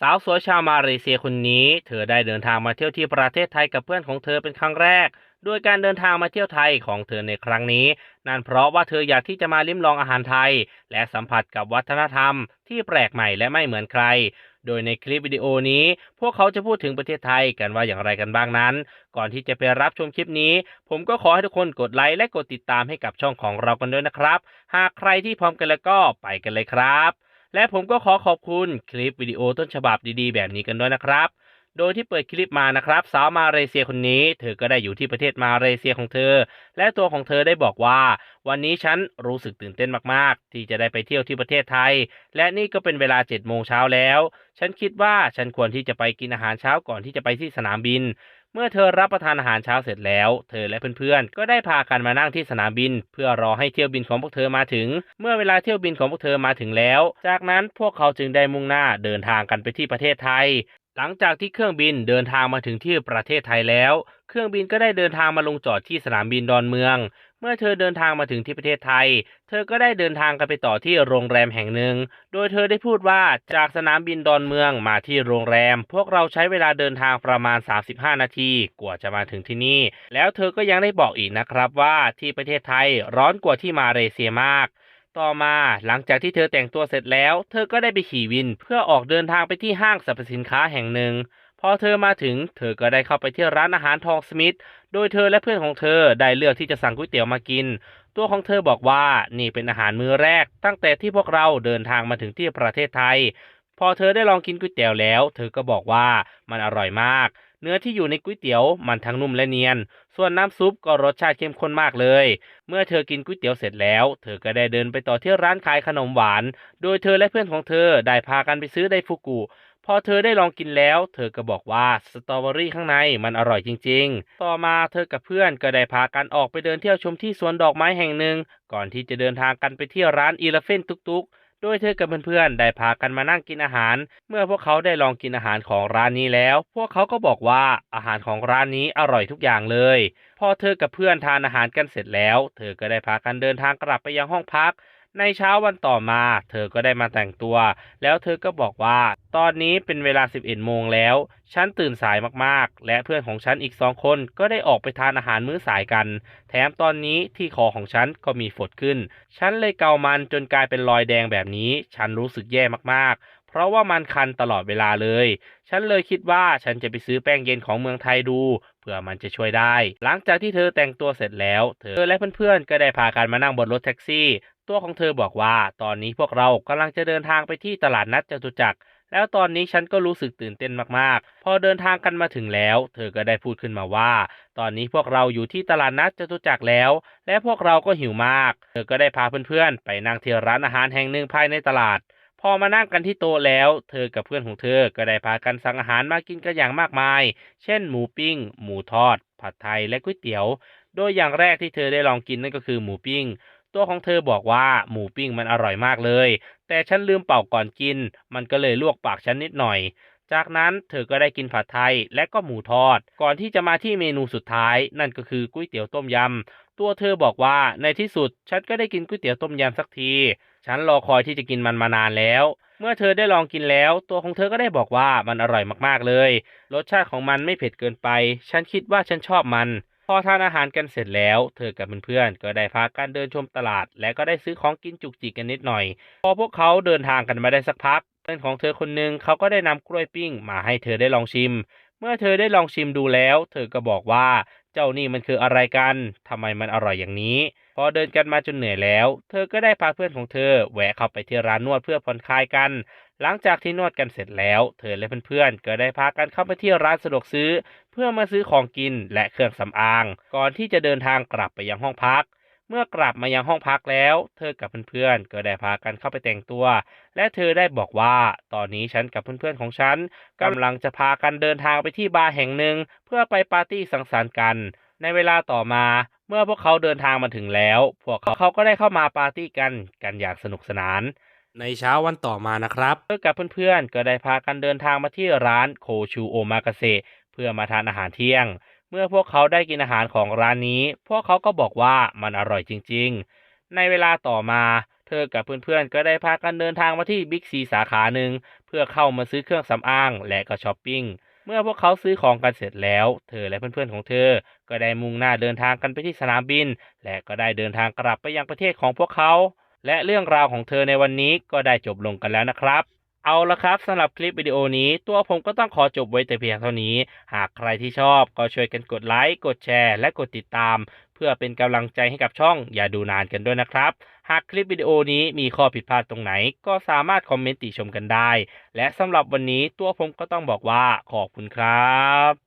สาวสวยชาวมาเลเซียคนนี้ เธอได้เดินทางมาเที่ยวที่ประเทศไทยกับเพื่อนของเธอเป็นครั้งแรก โดยการเดินทางมาเที่ยวไทยของเธอในครั้งนี้ นั่นเพราะว่าเธออยากที่จะมาลิ้มลองอาหารไทย และสัมผัสกับวัฒนธรรม ที่แปลกใหม่และไม่เหมือนใคร โดยในคลิปวิดีโอนี้ พวกเขาจะพูดถึงประเทศไทยกันว่าอย่างไรกันบ้างนั้น ก่อนที่จะไปรับชมคลิปนี้ ผมก็ขอให้ทุกคนกดไลค์และกดติดตามให้กับช่องของเรากันด้วยนะครับ หากใครที่พร้อมกันแล้วก็ไปกันเลยครับ และผมก็ขอขอบคุณคลิปวิดีโอต้นฉบับดีๆ แบบนี้กันด้วยนะครับ โดยที่เปิดคลิปมานะครับ สาวมาเลเซียคนนี้ เธอก็ได้อยู่ที่ประเทศมาเลเซียของเธอ และตัวของเธอได้บอกว่า วันนี้ฉันรู้สึกตื่นเต้นมากๆ ที่จะได้ไปเที่ยวที่ประเทศไทย และนี่ก็เป็นเวลา7จ็ดโมงเช้าแล้ว ฉันคิดว่าฉันควรที่จะไปกินอาหารเช้าก่อนที่จะไปที่สนามบิน เมื่อเธอรับประทานอาหารเช้าเสร็จแล้ว เธอและเพื่อนๆ ก็ได้พากันมานั่งที่สนามบิน เพื่อรอให้เที่ยวบินของพวกเธอมาถึง เมื่อเวลาเที่ยวบินของพวกเธอมาถึงแล้ว จากนั้นพวกเขาจึงได้มุ่งหน้าเดินทางกันไปที่ประเทศไทย หลังจากที่เครื่องบินเดินทางมาถึงที่ประเทศไทยแล้ว เครื่องบินก็ได้เดินทางมาลงจอดที่สนามบินดอนเมือง มื่อเธอเดินทางมาถึงที่ประเทศไทย เธอก็ได้เดินทางกันไปต่อที่โรงแรมแห่งหนึ่ง โดยเธอได้พูดว่าจากสนามบินดอนเมืองมาที่โรงแรม พวกเราใช้เวลาเดินทางประมาณ 35 นาที กว่าจะมาถึงที่นี่ แล้วเธอก็ยังได้บอกอีกนะครับว่าที่ประเทศไทยร้อนกว่าที่มาเลเซียมากต่อมาหลังจากที่เธอแต่งตัวเสร็จแล้ว เธอก็ได้ไปขี่วินเพื่อออกเดินทางไปที่ห้างสรรพสินค้าแห่งหนึ่ง พอเธอมาถึง เธอก็ได้เข้าไปที่ร้านอาหารทองสมิธ โดยเธอและเพื่อนของเธอได้เลือกที่จะสั่งก๋วยเตี๋ยวมากิน ตัวของเธอบอกว่านี่เป็นอาหารมื้อแรก ตั้งแต่ที่พวกเราเดินทางมาถึงที่ประเทศไทย พอเธอได้ลองกินก๋วยเตี๋ยวแล้ว เธอก็บอกว่ามันอร่อยมาก เนื้อที่อยู่ในก๋วยเตี๋ยวมันทั้งนุ่มและเนียน ส่วนน้ำซุปก็รสชาติเข้มข้นมากเลย เมื่อเธอกินก๋วยเตี๋ยวเสร็จแล้ว เธอก็ได้เดินไปต่อที่ร้านขายขนมหวาน โดยเธอและเพื่อนของเธอได้พากันไปซื้อไดฟุกุ พอเธอได้ลองกินแล้ว เธอก็บอกว่าสตรอเบอรี่ข้างในมันอร่อยจริง ๆ ต่อมาเธอกับเพื่อนก็ได้พากันออกไปเดินเที่ยวชมที่สวนดอกไม้แห่งหนึ่ง ก่อนที่จะเดินทางกันไปที่ร้านอีเลฟเฟนตุกๆ โดยเธอกับเพื่อนๆได้พากันมานั่งกินอาหาร เมื่อพวกเขาได้ลองกินอาหารของร้านนี้แล้ว พวกเขาก็บอกว่าอาหารของร้านนี้อร่อยทุกอย่างเลย พอเธอกับเพื่อนทานอาหารกันเสร็จแล้ว เธอก็ได้พากันเดินทางกลับไปยังห้องพัก ในเช้าวันต่อมา เธอก็ได้มาแต่งตัว แล้วเธอก็บอกว่า ตอนนี้เป็นเวลา 11 โมงแล้ว ฉันตื่นสายมากๆ และเพื่อนของฉันอีกสองคนก็ได้ออกไปทานอาหารมื้อสายกัน แถมตอนนี้ที่คอของฉันก็มีฝดขึ้น ฉันเลยเกามันจนกลายเป็นรอยแดงแบบนี้ ฉันรู้สึกแย่มากๆ เพราะว่ามันคันตลอดเวลาเลย ฉันเลยคิดว่าฉันจะไปซื้อแป้งเย็นของเมืองไทยดูเผื่อมันจะช่วยได้ หลังจากที่เธอแต่งตัวเสร็จแล้ว เธอและเพื่อนๆก็ได้พากันมานั่งบนรถแท็กซี่ ตัวของเธอบอกว่า ตอนนี้พวกเรากำลังจะเดินทางไปที่ตลาดนัดจตุจักรแล้วตอนนี้ฉันก็รู้สึกตื่นเต้นมากๆ พอเดินทางกันมาถึงแล้ว เธอก็ได้พูดขึ้นมาว่า ตอนนี้พวกเราอยู่ที่ตลาดนัดจตุจักรแล้ว และพวกเราก็หิวมาก เธอก็ได้พาเพื่อนๆ ไปนั่งที่ร้านอาหารแห่งหนึ่งภายในตลาด พอมานั่งกันที่โต๊ะแล้ว เธอกับเพื่อนของเธอก็ได้พากันสั่งอาหารมากินกันอย่างมากมาย เช่น หมูปิ้ง หมูทอด ผัดไทยและก๋วยเตี๋ยว โดยอย่างแรกที่เธอได้ลองกินนั่นก็คือหมูปิ้ง ตัวของเธอบอกว่าหมูปิ้งมันอร่อยมากเลย แต่ฉันลืมเป่าก่อนกิน มันก็เลยลวกปากฉันนิดหน่อย จากนั้นเธอก็ได้กินผัดไทยและก็หมูทอด ก่อนที่จะมาที่เมนูสุดท้าย นั่นก็คือก๋วยเตี๋ยวต้มยำ ตัวเธอบอกว่าในที่สุดฉันก็ได้กินก๋วยเตี๋ยวต้มยำสักที ฉันรอคอยที่จะกินมันมานานแล้ว เมื่อเธอได้ลองกินแล้ว ตัวของเธอก็ได้บอกว่ามันอร่อยมากๆเลย รสชาติของมันไม่เผ็ดเกินไป ฉันคิดว่าฉันชอบมันพอทานอาหารกันเสร็จแล้ว เธอกับเพื่อนๆก็ได้พากันเดินชมตลาด และก็ได้ซื้อของกินจุกจิกกันนิดหน่อย พอพวกเขาเดินทางกันมาได้สักพัก พื่อนของเธอคนหนึ่งเขาก็ได้นำกล้วยปิ้งมาให้เธอได้ลองชิม เมื่อเธอได้ลองชิมดูแล้ว เธอก็บอกว่าเจ้านี่มันคืออะไรกันทำไมมันอร่อยอย่างนี้ พอเดินกันมาจนเหนื่อยแล้ว เธอก็ได้พาเพื่อนของเธอแวะเข้าไปที่ร้านนวดเพื่อผ่อนคลายกัน หลังจากที่นวดกันเสร็จแล้ว เธอและเพื่อนๆก็ได้พากันเข้าไปที่ร้านสะดวกซื้อ เพื่อมาซื้อของกินและเครื่องสำอาง ก่อนที่จะเดินทางกลับไปยังห้องพัก เมื่อกลับมายังห้องพักแล้ว เธอกับเพื่อนๆก็ได้พากันเข้าไปแต่งตัว และเธอได้บอกว่า ตอนนี้ฉันกับเพื่อนๆของฉันกำลังจะพากันเดินทางไปที่บาร์แห่งหนึ่ง เพื่อไปปาร์ตี้สังสรรค์กัน ในเวลาต่อมาเมื่อพวกเขาเดินทางมาถึงแล้ว พวกเขาเขาก็ได้เข้ามาปาร์ตี้กันกันอย่างสนุกสนาน ในเช้าวันต่อมานะครับเธอกับเพื่อนๆก็ได้พากันเดินทางมาที่ร้านโคชูโอมากาเซเพื่อมาทานอาหารเที่ยงเมื่อพวกเขาได้กินอาหารของร้านนี้ พวกเขาก็บอกว่ามันอร่อยจริง ๆ ในเวลาต่อมา เธอกับเพื่อนๆ ก็ได้พากันเดินทางมาที่บิ๊กซีสาขาหนึ่งเพื่อเข้ามาซื้อเครื่องสำอางและก็ช้อปปิ้ง เมื่อพวกเขาซื้อของกันเสร็จแล้ว เธอและเพื่อนๆของเธอ ก็ได้มุ่งหน้าเดินทางกันไปที่สนามบิน และก็ได้เดินทางกลับไปยังประเทศของพวกเขา และเรื่องราวของเธอในวันนี้ก็ได้จบลงกันแล้วนะครับ เอาละครับสำหรับคลิปวิดีโอนี้ ตัวผมก็ต้องขอจบไว้แต่เพียงเท่านี้ หากใครที่ชอบก็ช่วยกันกดไลค์กดแชร์ และกดติดตาม เพื่อเป็นกำลังใจให้กับช่อง อย่าดูนานกันด้วยนะครับ หากคลิปวิดีโอนี้มีข้อผิดพลาดตรงไหน ก็สามารถคอมเมนต์ติชมกันได้ และสำหรับวันนี้ตัวผมก็ต้องบอกว่าขอบคุณครับ